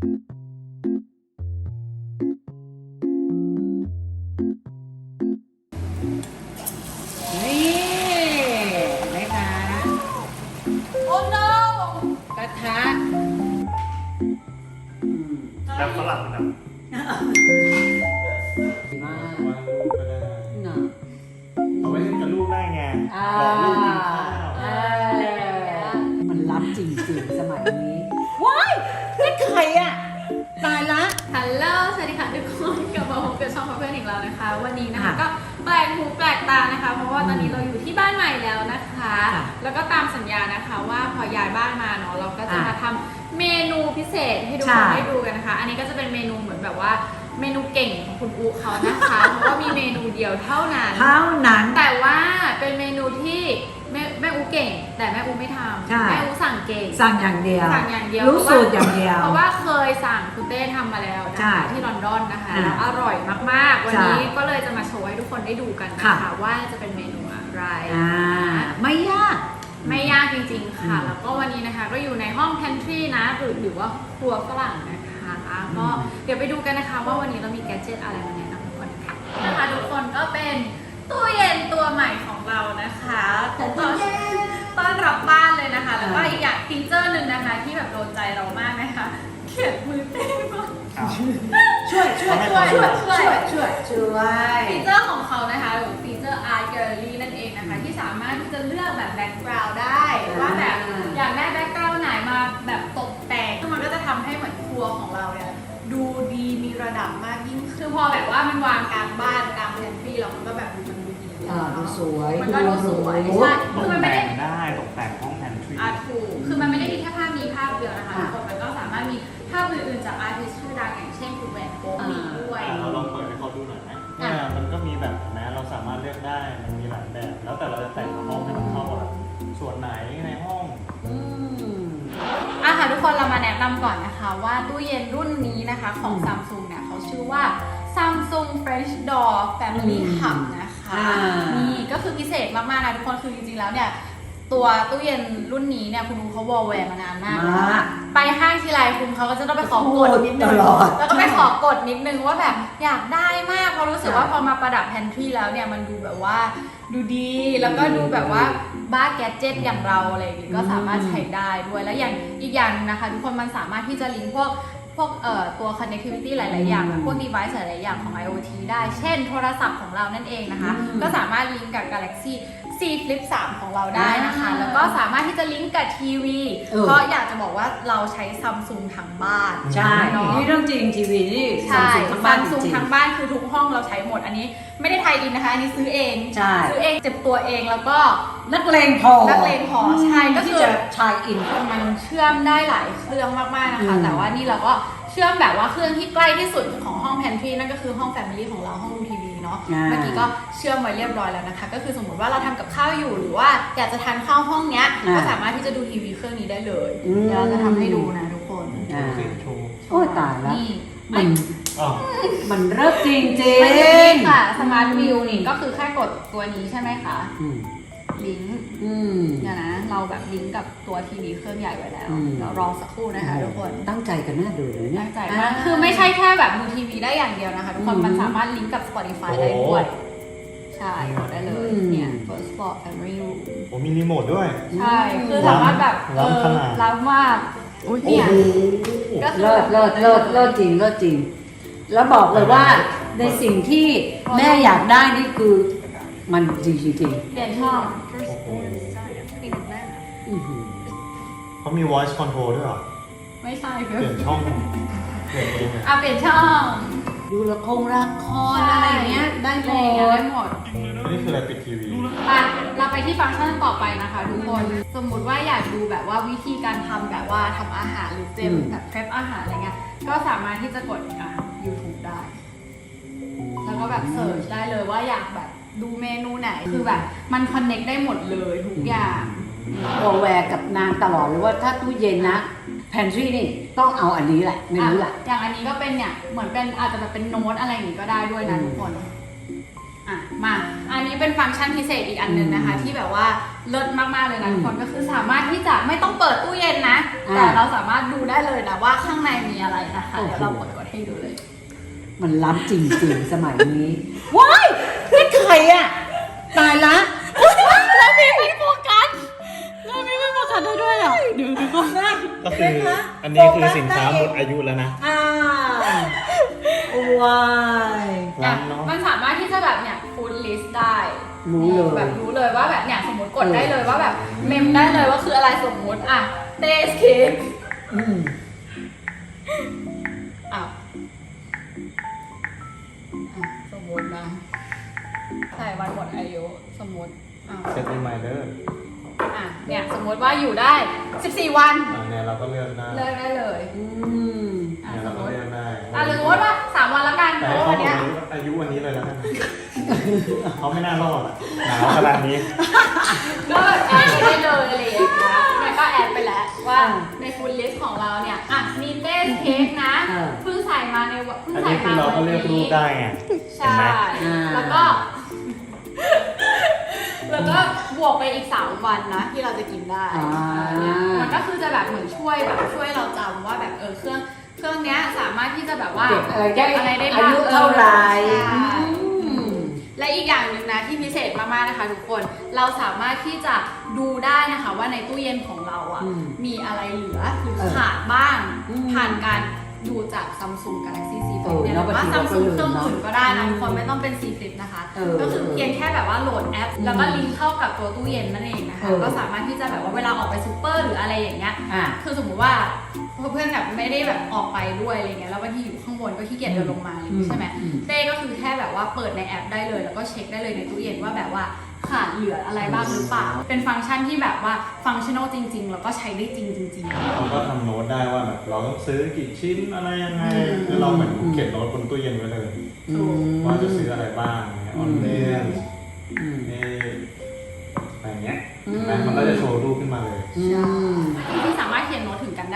นี่นะคะโอ้ no กระทะอืมแบบฝรั่งแบบดีมากวางลูกก็ได้เนาะเอาไว้เล่นกับลูกได้ไงอ่าบอกลูกกินข้าว เออมันล้ำจริงๆ สมัยนี้ ว้ายนี่ใครอะ ตายละฮัลโหล สวัสดีค่ะทุกคนกลับมาพบกับช่องเพื่อนอีกแล้วนะคะ วันนี้นะคะค่ะก็แปลกหูแปลกตานะคะ เพราะว่าตอนนี้เราอยู่ที่บ้านใหม่แล้วนะคะค่ะแล้วก็ตามสัญญานะคะว่าพอย้ายบ้านมาเนาะเราก็จะอะมาทำเมนูพิเศษให้ทุกใช่คนได้ดูกันนะคะ อันนี้ก็จะเป็นเมนูเหมือนแบบว่าเมนูเก่งของคุณอูเขานะคะ เพราะว่ามีเมนูเดียวเท่านั้น เท่านั้น แต่ว่าเป็นเมนูที่แม่แม่อู เก่ง แต่แม่อูไม่ทใช่ำแม่อูสั่งเก่ง สั่งอย่างเดียว สั่งอย่างเดียวรู้สูตรอย่างเดียว เพราะว่าเคยสั่งคุณเต้ทำมาแล้วนะใช่คะที่ลอนดอนนะคะอ่าแล้วอร่อยมากๆ วันใช่นี้ก็เลยจะมาโชว์ให้ทุกคนได้ดูกันนะคะค่ะว่าจะเป็นเมนูอะไรอ่าไม่ยาก ไม่ยากจริงๆค่ะ อืมแล้วก็วันนี้นะคะก็อยู่ในห้อง pantry นะหรือหรือว่าครัวฝรั่งนะคะก็เดี๋ยวไปดูกันนะคะว่าวันนี้เรามีแกดเจิตอะไรมาแนะนำทุกคนค่ะนะคะทุกคนก็เป็น ตู้เย็นตัวใหม่ของเรานะคะตอนต้อนรับบ้านเลยนะคะ แล้วก็อีกอย่างฟีเจอร์หนึ่งนะคะ ที่แบบโดนใจเรามากนะคะเขียนมือเต้นก่อนอ้าวช่วยช่วยช่ช่ววยยช่วยช่วยช่วยช่วยฟีเจอร์ของเขานะคะหรือฟีเจอร์ Art Gallery นั่นเองนะคะ ที่สามารถที่จะเลือกแบบแบ็กกราวด์ได้ว่าแบบอยากได้แบ็กกราวด์ไหนมาแบบตกแต่งซึ่งมันก็จะทำให้เหมือนครัวของเราเนี่ยดูดีมีระดับมากยิ่งขึ้นคือพอแบบว่ามันวางกลางบ้านกลางแพนทรีแล้วมันก็แบบดูมันดูดี อ่าดูสวยมันก็ดูสวยดูใช่ตคือกมันไม่แต่ได้งได้ตกแต่งห้องแพนทรีอาร์ถูกคือมันไม่ได้มีแค่ภาพนี้ภาพเดียวนะคะค่ะทุกคนมันก็สามารถมีภาพอื่นๆจากอาร์ติสชื่อดังอย่างเช่นคุณแวนโก๊กมีด้วยอะเราลองเปิดให้เขาดูหน่อยไหมเนี่ยมันก็มีแบบเห็นไหมเราสามารถเลือกได้มันมีหลายแบบ แล้วแต่เราจะแต่งห้องให้มันเข้ากับส่วนไหนในห้อง อืม อะค่ะทุกคนเรามาแนะนำก่อนนะคะว่าตู้เย็นรุ่นนี้นะคะของ Samsung เนี่ยเขาชื่อว่า Samsung French Door Family อืม Hub นะ คะอ่านี่ นี่ก็คือพิเศษมากๆนะทุกคนคือจริงๆแล้วเนี่ย ตัวตู้เย็นรุ่นนี้เนี่ยคุณดูเขาวอลแวร์มานานมาก มาก ไปห้างทีไรคุณเขาก็จะต้องไปขอกดนิดนึตงลอด แล้วก็ไปขอกดนิดนึงว่าแบบอยากได้มากเพราะรู้สึกว่าค่ะพอมาประดับแพนทรีแล้วเนี่ยมันดูแบบว่าดูดีแล้วก็ดูแบบว่าบ้าแกดเจิตอย่างเราอะไรอย่างงี้ก็สามารถใช้ได้ด้วยแล้วอย่างอีกอย่างหนึ่งนะคะทุกคนมันสามารถที่จะลิงก์พวก พวกเอ่อตัว connectivity หลาย ๆ อย่างอืมพวก device หลาย ๆ อย่างของ IoT ได้ เช่น โทรศัพท์ของเรานั่นเองนะคะอืมก็สามารถลิงก์กับ Galaxy C Flip 3 ของเราได้นะคะ อ่าแล้วก็สามารถที่จะลิงก์กับทีวี เออ เพราะอยากจะบอกว่าเราใช้ซัมซุงทั้งบ้านใช่เนาะ นี่เรื่องจริงทีวีนี่ใช่ Samsung ทั้งบ้านซัมซุงจริง ทั้งบ้านคือทุกห้องเราใช้หมดอันนี้ ไม่ได้ไทยอินนะคะ อันนี้ซื้อเองใช่ ซื้อเองเจ็บตัวเองแล้วก็นักเลงพอนักเลงพอใช่ก็คือ ที่จะชายอิน มันเชื่อมได้หลายเครื่องมากๆนะคะ อืมแต่ว่านี่เราก็เชื่อมแบบว่าเครื่องที่ใกล้ที่สุดของห้องแพนทรีนั่นก็คือห้องแฟมิลี่ของเราห้องดูทีวีเนาะอ่า เมื่อกี้ก็เชื่อมไว้เรียบร้อยแล้วนะคะ ก็คือสมมติว่าเราทำกับข้าวอยู่หรือว่าอยากจะทานข้าวห้องเนี้ยอ่าก็สามารถที่จะดูทีวีเครื่องนี้ได้เลยอืม เดี๋ยวเราจะทำให้ดูนะทุกคนอ่าสิโชว์โอ้ยตายแล้ว นี่มันอ๋อมันเริ่มจริงจริงไม่ใช่นี่ค่ะสมาร์ทวิวนี่ก็คือแค่กดตัวนี้ใช่ไหมคะ อืม ลิงก์อืมเดี๋ยวนะ เราแบบลิงก์กับตัวทีวีเครื่องใหญ่ไว้แล้วอืม เรารอสักครู่นะคะทุกคนตั้งใจกันน่าดูเลยเนี่ย ตั้งใจมากคือไม่ใช่แค่แบบดูทีวีได้อย่างเดียวนะคะ ทุกคนอืม มันสามารถลิงก์กับ Spotify ได้ด้วยใช่กดได้เลยอืมเนี่ย First Floor Family Room โอ้มีรีโมทด้วย ใช่ คือสามารถแบบเอล้ำอขนาด ล้ำมากเนี่ยก็คือ เลิศเลิศเลิศเลิศจริงเลิศจริง แล้วบอกเลยว่าในสิ่งที่แม่อยากได้นี่คือ มันจริงจริงเปลี่ยนช่องโอ้โหปิดแม่ๆอื้อหือเขามี voice control ด้วยเหรอ ไม่ใช่เปคือลี่ยนช่องเปลี่ยนเองอะอะเปลี่ยนช่อง ดูละครละครอะไรเงี้ย ได้หมอะไรอย่างเงี้ยได้ดหมดอันนี้คืออะไรปิดทีวีอะเราไปที่ฟังก์ชันต่อไปนะคะทุกคน สมมุติว่าอยากดูแบบว่าวิธีการทำแบบว่าทำอาหารหรือเตรียมอืมแบบเพรพอาหารอะไรเงี้ย ก็สามารถที่จะกดอะ YouTube ได้ แล้วก็แบบเสิร์ชได้เลยว่าอยากแบบ ดูเมนูไหนคือแบบ มันคอนเน็กได้หมดเลยทุกอย่างวอแวร์กับนางตลอดเลยว่าถ้าตู้เย็นนะแพนทรีนี่ต้องเอาอันนี้แหละไม่รู้แหละอะอย่างอันนี้ก็เป็นเนี่ยเหมือนเป็นอาจจะแบบเป็นโน้ตอะไรอย่างงี้ก็ได้ด้วยนะอืมทุกคนอะมาอันนี้เป็นฟังก์ชันพิเศษอีกอันหนึงนะคะอืมที่แบบว่าเลิศมากๆเลยนะอืมทุกคนก็คือสามารถที่จะไม่ต้องเปิดตู้เย็นนะอ่าแต่เราสามารถดูได้เลยนะว่าข้างในมีอะไรนะคะโอ้โหเดี๋ยวเราเปิดกดให้ดูเลย มันล้ำจริงๆสมัยนี้ว้าย นี่ไข่อะตายละแล้วมีไม่โฟกัสแล้วมีไม่โฟกัสได้ด้วยอะดูดูก่อนก็คืออันนี้คือสินค้าหมดอายุแล้วนะอ้าวว้ายร้านเนาะมันสามารถที่จะแบบเนี่ยฟูดลิสต์ได้รู้เลยแบบรู้เลยว่าแบบเนี่ยสมมติกดได้เลยว่าแบบเมมได้เลยว่าคืออะไรสมมติอะเดสคิดอืมอ้าวอะสมมตินะ ใส่วันหมดอายุสมมติอ้าวเซตรีมายเดอร์อะเนี่ยสมมติว่าอยู่ได้ 14 วันเนี่ยเราก็เลือกได้เลิกได้เลยอืมอะเนี่ยสเรามมก็ติเลือกได้อะหรือสมมติว่า3วันละกันแต่เพให้ราะเขาวันบอเนี้ยกอายุวันนี้เลยแล้วกันเขาไม่น่ารอดอะหนาวขนาดนี้ ก็แอดไปได้เลยอะไรอย่างเงี้ยเนี่ยก็แอดไปแล้วว่าในฟูลลิสต์ของเราเนี่ยอะมีเต้เค้กนะเออเพิ่งใส่มาในวันเพิ่งอันใส่นี้คือมาเราก็วันเลือกรูนี้ปได้ไง ใช่ เห็นไหมอ่าแล้วก็ แล้วก็บวกไปอีก 3 วันนะ ที่เราจะกินได้อ่า เนี่ยมันก็คือจะแบบเหมือนช่วยแบบช่วยเราจำว่าแบบเออเครื่องเครื่องเนี้ยสามารถที่จะแบบว่า เก็บอะไรได้เก็บอะไรได้อาบ้างยุเท่าไหร่ใช่ อืม และอีกอย่างหนึ่งนะที่พิเศษมากๆนะคะทุกคน เราสามารถที่จะดูได้นะคะว่าในตู้เย็นของเราอะอืมมีอะไรเหลือหรือเออขาดบ้าง อืมผ่านการ ดูจาก Samsung Galaxy Z เอ Flip อเนี่ยหแล้รืวอว่าบางทีเราก็ Samsung ลืมเครื่องเนอะอื่นก็ได้นะอืมทุกคนไม่ต้องเป็น Z Flip นะคะเออก็คือเพียงแค่แบบว่าโหลดแอป แล้วก็ลิงก์เข้ากับตัวตู้เย็นนั่นเองนะคะเออก็สามารถที่จะแบบว่าเวลาออกไปซูเปอร์หรืออะไรอย่างเงี้ยอะคือสมมุติว่าเพื่อนแบบไม่ได้แบบออกไปด้วยอะไรเงี้ย แล้วบางทีอยู่ข้างบนก็ขี้เกียจเดินลงมาอะไรอย่างงี้ใช่ไหมอืมเต้ก็คือแค่แบบว่าเปิดในแอปได้เลย แล้วก็เช็คได้เลยในตู้เย็นว่าแบบว่า ขาดเหลืออะไรบ้างหรือเปล่า เป็นฟังก์ชันที่แบบว่าฟังชั่นอลจริง ๆ แล้วก็ใช้ได้จริงจริงๆเราก็ทำโน้ตได้ว่าแบบเราต้องซื้อกี่ชิ้นอะไรยังไงอืมคือเราเหมือนเขียนโน้ตบนตู้เย็นไว้เลยอืม ว่าจะซื้ออะไรบ้างเนี่ยออนเดนอืม นี่อะไรเงี้ยอืมเห็นไหมมันก็จะโชว์รูปขึ้นมาเลย อืมที่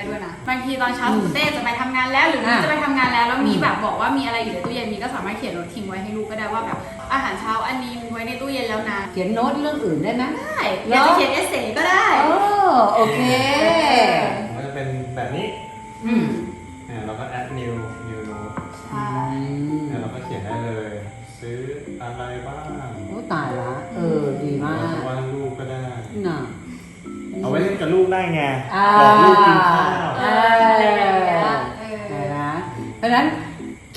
ด้ด้วยนะบางทีตอนเช้าอืมคุณเต้จะไปทำงานแล้วหรือมีอะจะไปทำงานแล้วแล้วมีอืมแบบบอกว่ามีอะไรอยู่ในตู้เย็นมีก็สามารถเขียนโน้ตทิ้งไว้ให้ลูกก็ได้ว่าแบบอาหารเช้าอันนี้มีไว้ในตู้เย็นแล้วนะเขียนโน้ตเรื่องอื่นได้ไหมได้อยากจะเขียนเอเซ่ก็ได้โอ้โอเค มันจะเป็นแบบนี้อืมเนี่ยเราก็ add new new note ใช่เนี่ยเราก็เขียนได้เลย ซื้ออะไรบ้างโอ้ตายละเออดีมากเราจะวาดรูปก็ได้น่ะ เอาไว้เล่นกับลูกได้ไงอ่าบอกลูกกินข้าวเออะไรอย่างเงี้ยอเอเห็อนไหมเพราะฉะนั้น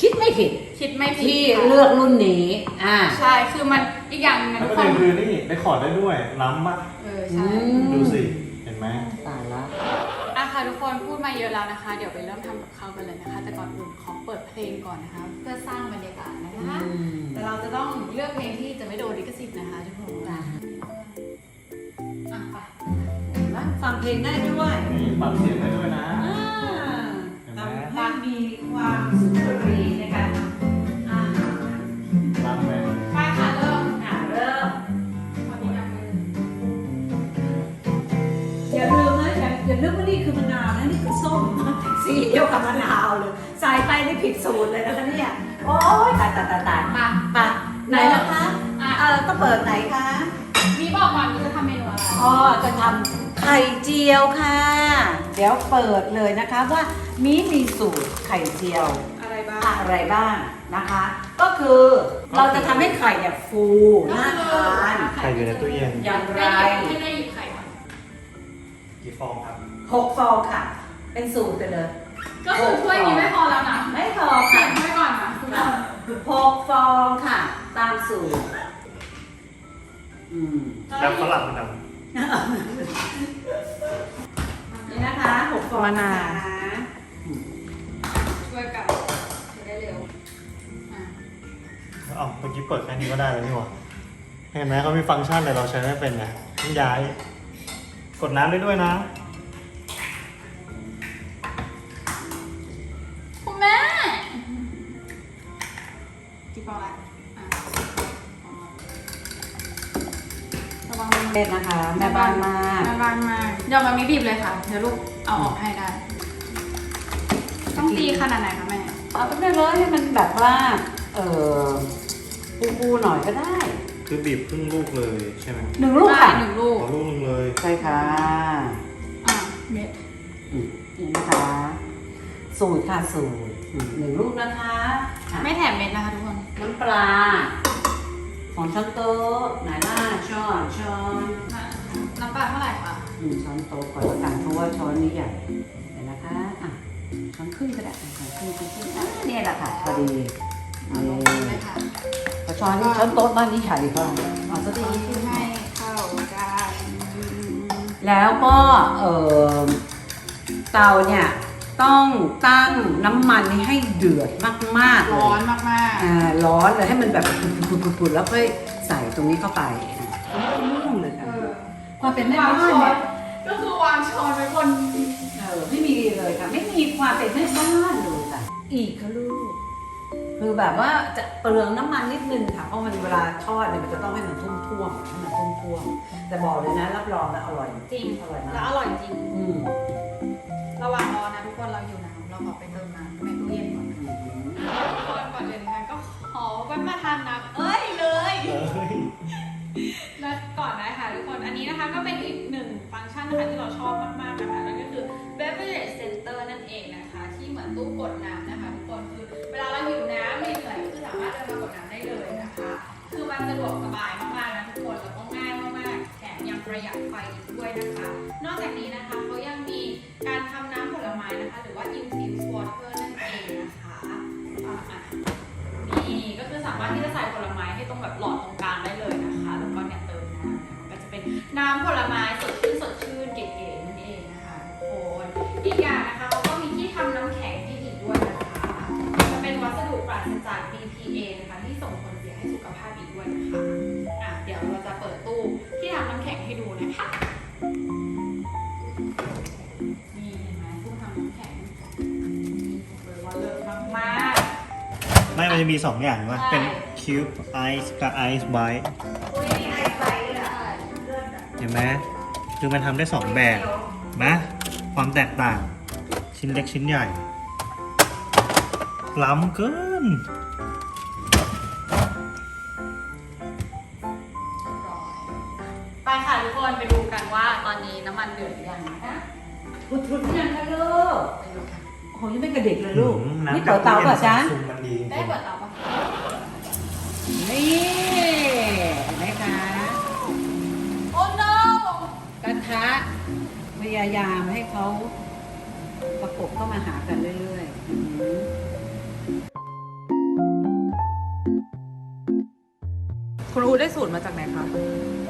คิดไม่ผิดคิดไม่ผิดที่ค่ะเลือกรุ่นนี้ อ่า ใช่คือมันอีกอย่างหนึงนะแล้วทุกประคเด็นนคือนี่ได้คอร์ดได้ด้วยล้ำปะเออใช่อืมดูสิ เห็นไหมตายละอะค่ะทุกคนพูดมาเยอะแล้วนะคะ เดี๋ยวไปเริ่มทำกับข้าวกันเลยนะคะ แต่ก่อนอื่นขอเปิดเพลงก่อนนะคะ เพื่อสร้างบรรยากาศนะคะ อืม แต่เราจะต้องเลือกเพลงที่จะไม่โดนลิขสิทธิ์นะคะทุกคนอะอะไปเห็นไหม ฟังเพลงได้ด้วยนี่ปรับเสียงได้ด้วยนะอ่าเห็นไหมทำให้มีความสุนทรีในการทำอาหารล้ำไหมไปค่ะเริ่มอะเริ่มขอที่นำมืออย่าลืมนะอย่าอย่านึกว่านี่คือมะนาวนะนี่คือส้มสีเดียวกับมะนาวเลยใส่ไปนี่ผิดสูตรเลยนะคะเนี่ยโอ้ยตายตายตายตายมาไป ไข่เจียวค่ะ เดี๋ยวเปิดเลยนะคะว่ามีมีสูตรไข่เจียวอะไรบ้าง อะไรบ้างนะคะ ก็คือเราจะทำให้ไข่เนี่ยฟูน่าทานใครอยู่ในตู้เย็นอย่างไร ไม่ได้หยิบไข่ค่ะกี่ฟองครับ หกฟองค่ะ เป็นสูตรไปเลย ก็คือถ้วยนี้ไม่พอแล้วนะไม่พอเก็ค่ะบไว้ก่อนนะคุณผู้ชมหกฟองค่ะ ตามสูตร อืม แล้วฝรั่งมันท นี่นะคะหกฟองมะนาว นะคะช่วยกันจะได้เร็วอะำอ๋อเมื่อกี้เปิดแค่นี้ก็ได้แล้วนี่หว่าเห็นไหมเขามีฟังก์ชันแต่เราใช้ไม่เป็นไงต้องย้าย กดน้ำได้ด้วยนะ แม่บ้านมาก แม่บ้านมากเดี๋ยวมันมีบีบเลยค่ะ เดี๋ยวลูกเอาออกให้ได้ ต้องตีขนาดไหนคะแม่ เอาไปเลยให้มันแบบว่า เออปูๆหน่อยก็ได้อคือบีบครึ่งลูกเลยใช่ไหมหนึ่งลูกค่ะได้หนึ่งลูกขอลูกหนึงเลยใช่ค่ะอะเม็ด อืมนี่นะคะ สูตรค่ะสูตรอืมหนึ่งลูกนะคะอะไม่แถมเม็ดนะคะทุกคน น้ำปลาสองช้อนโต๊ะไหนล่ะช้อนช้อนอะ น้ำปลาเท่าไหร่คะหนึ่งช้อนโต๊ะก่อนละกันเพราะว่าช้อนนี้ใหญ่เดี๋ยวนะคะอะช้อนครึ่งก็ได้อะช้อนครึ่งช้อนครึ่งอะเนี่ยแหละค่ะพอดีเอาลงนี่เลยค่ะเพราะช้อนช้อนโต๊ะบ้านนี้ใหญ่กว่าเอาสักตีทีให้เข้ากันแล้วก็เออเตาเนี่ยต้องตั้งน้ำมันให้เดือดมากๆเลยร้อนมากอ่าร้อนเลยให้มันแบบปุดๆๆๆแล้วค่อยใส่ตรงนี้เข้าไป อความเป็นแม่วางบ้านช้อเนี่นยก็คือวางช้อนไว้บนเออไม่มีเลยค่ะ ไม่มีความเป็นแม่บ้านเลยค่ะ อีกค่ะลูก คือแบบว่าจะเปลืองน้ำมันนิดนึงค่ะ เพราะมันเวลาทอดเนี่ยมันจะต้องให้มันท่วมๆให้มันท่วมๆแต่บอกเลยนะ รับรองนะอร่อยจริง อร่อยมากแล้วอร่อยจริง อืมระหว่างรอนะทุกคนเราอยู่น้ำเราขอไปเติมน้ำในตู้เย็นก่อน ก่อนก่อนเลยนะคะก็ขอแวะมาทานน้ำเอ้ยเลย เอ้ย นี้นะคะก็เป็นอีกหนึ่งฟังก์ชันนะคะที่เราชอบมากๆนะคะนั่นก็คือ beverage center นั่นเองนะคะ ที่เหมือนตู้กดน้ำนะคะทุกคนคือเวลาเราหิวน้ำเหนื่อยๆคือสามารถเดินมากดน้ำได้เลยนะคะ คือมันสะดวกสบายมากๆนะทุกคนแล้วก็ง่ายมากๆแถมยังประหยัดไฟอีกด้วยนะคะ นอกจากนี้นะคะเขายังมีการทำน้ำผลไม้นะคะ หรือว่า infused water น้ำผลไม้สดชื่นสดชื่นเก๋ๆนั่นเองนะคะทุกคนอีกอย่างนะคะเขาก็มีที่ทำน้ำแข็งให้อีกด้วยนะคะจะเป็นวัสดุปราศจาก BPA นะคะที่ส่งผลเสียให้สุขภาพอีกด้วยนะคะอะเดี๋ยวเราจะเปิดตู้ที่ทำน้ำแข็งให้ดูนะคะนี่เห็นไหมตู้ทำน้ำแข็งบอกเลยว่าเลิศมากไม่ มันจะมีสองอย่างว่าใช่ เป็น cube ice กับ ice bite ๆอุ้ยมีไอไฟด้วยอะ เลิศอะเห็นไหมคือมันทำได้สองแบบนะความแตกต่าง ชิ้นเล็กชิ้นใหญ่ ล้ำเกิน ไปค่ะทุกคนไปดูกันว่าตอนนี้น้ำมันเดือดหรือยังนะคะทุดๆยังคะลูกไปดูค่ะโอ้โหยังไม่กระดิกเลยลูกอืมนี่น้ำเตาเตาป่ะจ๊ะซุมมันดีจริงๆได้เปิดเตาปะนี่ ยายามให้เขาประกบเข้ามาหากันเรื่อยๆอืมคุณอูได้สูตรมาจากไหนคะ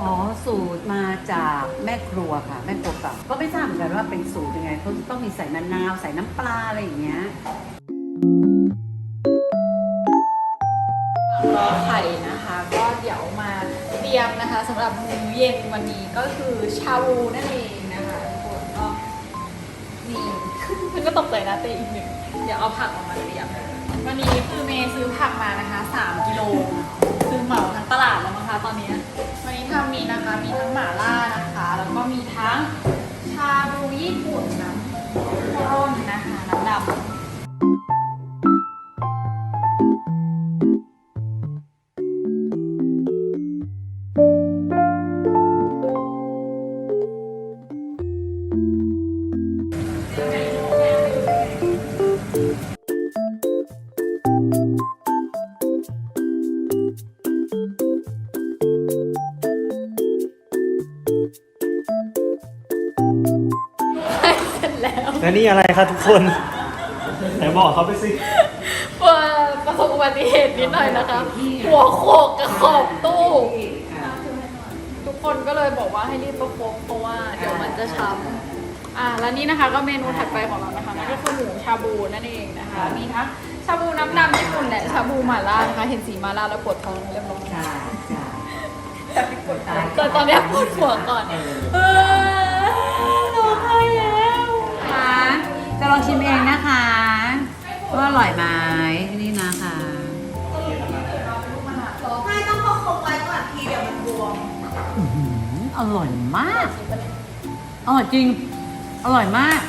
อ๋อสูตรมาจากแม่ครัวค่ะ แม่ครัวเก่าก็ไม่ทราบเหมือนกันว่าเป็นสูตรยังไงเขาต้องมีใส่มะนาวใส่น้ำปลาอะไรอย่างเงี้ยรอไข่นะคะ ก็เดี๋ยวมาเตรียมนะคะสำหรับมื้อเย็นวันนี้ก็คือชาบูนั่นเอง นี่มันก็ตกใจนะเตอีกหนึ่ง เดี๋ยวเอาผักออกมาเตรียมวันนี้คือเมย์ซื้อผักมานะคะ 3กิโล คือเหมาทั้งตลาดแล้วมั้งคะตอนนี้ วันนี้ทำมีนะคะ มีทั้งหม่าล่านะคะ แล้วก็มีทั้งชาบูญี่ปุ่นน้ำร้อนนะคะ น้ำดำ นี่อะไรครับทุกคน ไหนบอกเขาไปสิ ประสบอุบัติเหตุนิดหน่อยนะคะ หัวโขกกับขอบตู้ ทุกคนก็เลยบอกว่าให้รีบประคบเพราะว่าเดี๋ยวมันจะช้ำอ่าแล้วนี่นะคะก็เมนูถัดไปของเรานะคะนั่นก็คือหมูชาบูนั่นเองนะคะ มีทั้งชาบูน้ำดำญี่ปุ่นและชาบูหม่าล่านะคะ เห็นสีหม่าล่าแล้วปวดท้องเรียบร้อยใช่ใช่แต่ตอนเนี้ยปวดหัวก่อน เออ ลองชิมเองนะคะว่าอร่อยไหมนี่นะคะไม่ต้องประคบไว้ก่อนทีเดี๋ยวมันบวมอื้อหืออร่อยมากอร่อยจริง อร่อยมาก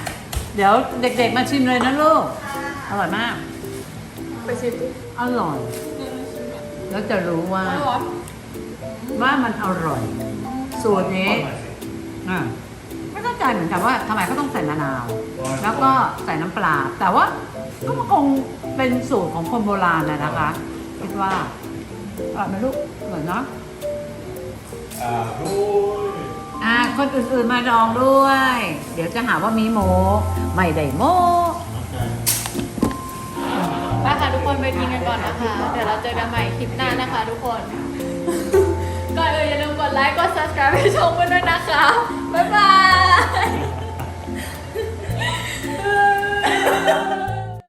เดี๋ยวเด็กๆมาชิมเลยนะลูก อร่อยมาก ไปชิมดิอร่อย แล้วจะรู้ว่าร้อนอว่ามันอร่อย สูตรนี้อะ ไม่เข้าใจเหมือนกันว่าทำไมเขาต้องใส่มะนาว แล้วก็ใส่น้ำปลา แต่ว่าก็มันคงเป็นสูตรของคนโบราณนะนะคะ คิดว่าอร่อยไหมลูกอร่อยเนาะอ่าด้วยอะคนอื่นๆมาลองด้วย เดี๋ยวจะหาว่ามีโมไม่ได้โมโอเคไปค่ะทุกคนไปกินกันก่อนนะคะ เดี๋ยวเราเจอกันใหม่คลิปหน้านะคะทุกคน ก่อนอื่นอย่าลืมกดไลค์ กด subscribe ให้ช่องกันด้วยนะคะ บ๊ายบาย Yeah.